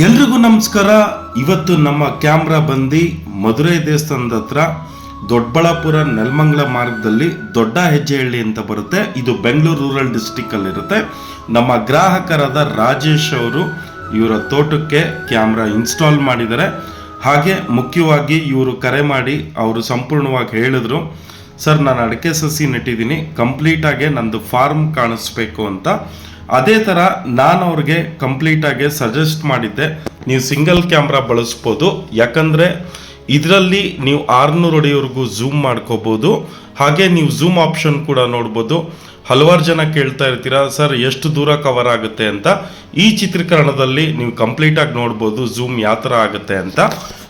ಎಲ್ರಿಗೂ ನಮಸ್ಕಾರ. ಇವತ್ತು ನಮ್ಮ ಕ್ಯಾಮ್ರಾ ಬಂದು ಮಧುರೈ ದೇವಸ್ಥಾನದ ಹತ್ರ ದೊಡ್ಡಬಳ್ಳಾಪುರ ನೆಲಮಂಗಲ ಮಾರ್ಗದಲ್ಲಿ ದೊಡ್ಡ ಹೆಜ್ಜೆಹಳ್ಳಿ ಅಂತ ಬರುತ್ತೆ. ಇದು ಬೆಂಗಳೂರು ರೂರಲ್ ಡಿಸ್ಟಿಕ್ಕಲ್ಲಿರುತ್ತೆ ನಮ್ಮ ಗ್ರಾಹಕರಾದ ರಾಜೇಶ್ ಅವರು ಇವರ ತೋಟಕ್ಕೆ ಕ್ಯಾಮ್ರಾ ಇನ್ಸ್ಟಾಲ್ ಮಾಡಿದ್ದಾರೆ. ಹಾಗೆ ಮುಖ್ಯವಾಗಿ ಇವರು ಕರೆ ಮಾಡಿ ಅವರು ಸಂಪೂರ್ಣವಾಗಿ ಹೇಳಿದ್ರು. ಸರ್, ನಾನು ಅಡಿಕೆ ಸಸಿ ನೆಟ್ಟಿದ್ದೀನಿ. ಕಂಪ್ಲೀಟಾಗಿ ನಂದು ಫಾರ್ಮ್ ಕಾಣಿಸ್ಬೇಕು ಅಂತ. ಅದೇ ಥರ ನಾನು ಅವ್ರಿಗೆ ಕಂಪ್ಲೀಟಾಗಿ ಸಜೆಸ್ಟ್ ಮಾಡಿದ್ದೆ, ನೀವು ಸಿಂಗಲ್ ಕ್ಯಾಮ್ರಾ ಬಳಸ್ಬೋದು. ಯಾಕಂದರೆ ಇದರಲ್ಲಿ ನೀವು ಆರುನೂರು ಅಡಿವರೆಗೂ ಝೂಮ್ ಮಾಡ್ಕೋಬೋದು. ಹಾಗೆ ನೀವು ಝೂಮ್ ಆಪ್ಷನ್ ಕೂಡ ನೋಡ್ಬೋದು. ಹಲವಾರು ಜನ ಕೇಳ್ತಾ ಇರ್ತೀರಾ, ಸರ್, ಎಷ್ಟು ದೂರ ಕವರ್ ಆಗುತ್ತೆ ಅಂತ? ಈ ಚಿತ್ರೀಕರಣದಲ್ಲಿ ನೀವು ಕಂಪ್ಲೀಟಾಗಿ ನೋಡ್ಬೋದು ಝೂಮ್ ಯಾವ ಥರ ಆಗುತ್ತೆ ಅಂತ.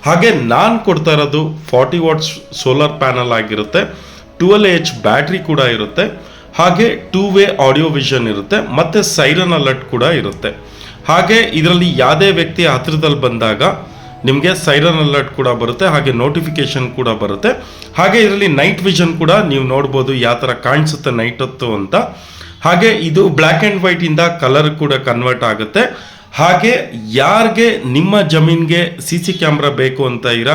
ಹಾಗೆ ನಾನು ಕೊಡ್ತಾ ಇರೋದು ಫಾರ್ಟಿ ವಾಟ್ಸ್ ಸೋಲಾರ್ ಪ್ಯಾನಲ್ ಆಗಿರುತ್ತೆ. ಟ್ವೆಲ್ ಎಚ್ ಬ್ಯಾಟ್ರಿ ಕೂಡ ಇರುತ್ತೆ. ಹಾಗೆ ಟೂ ವೇ ಆಡಿಯೋ ವಿಷನ್ ಇರುತ್ತೆ, ಮತ್ತು ಸೈರನ್ ಅಲರ್ಟ್ ಕೂಡ ಇರುತ್ತೆ. ಹಾಗೆ ಇದರಲ್ಲಿ ಯಾವುದೇ ವ್ಯಕ್ತಿ ಹತ್ತಿರದಲ್ಲಿ ಬಂದಾಗ ನಿಮಗೆ ಸೈರನ್ ಅಲರ್ಟ್ ಕೂಡ ಬರುತ್ತೆ, ಹಾಗೆ ನೋಟಿಫಿಕೇಶನ್ ಕೂಡ ಬರುತ್ತೆ. ಹಾಗೆ ಇದರಲ್ಲಿ ನೈಟ್ ವಿಷನ್ ಕೂಡ ನೀವು ನೋಡ್ಬೋದು ಯಾವ ಥರ ಕಾಣಿಸುತ್ತೆ ನೈಟ್ ಹೊತ್ತು ಅಂತ. ಹಾಗೆ ಇದು ಬ್ಲ್ಯಾಕ್ ಆ್ಯಂಡ್ ವೈಟಿಂದ ಕಲರ್ ಕೂಡ ಕನ್ವರ್ಟ್ ಆಗುತ್ತೆ. ಹಾಗೆ ಯಾರಿಗೆ ನಿಮ್ಮ ಜಮೀನಿಗೆ ಸಿ ಸಿ ಕ್ಯಾಮ್ರಾ ಬೇಕು ಅಂತ ಇರಾ,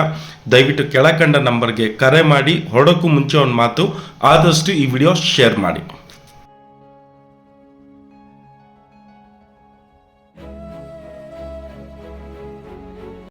ದಯವಿಟ್ಟು ಕೆಳಕಂಡ ನಂಬರ್ಗೆ ಕರೆ ಮಾಡಿ ಹೊಡೋಕ್ಕೂ ಮುಂಚೆ ಒಂದು ಮಾತು, ಆದಷ್ಟು ಈ ವಿಡಿಯೋ ಶೇರ್ ಮಾಡಿ.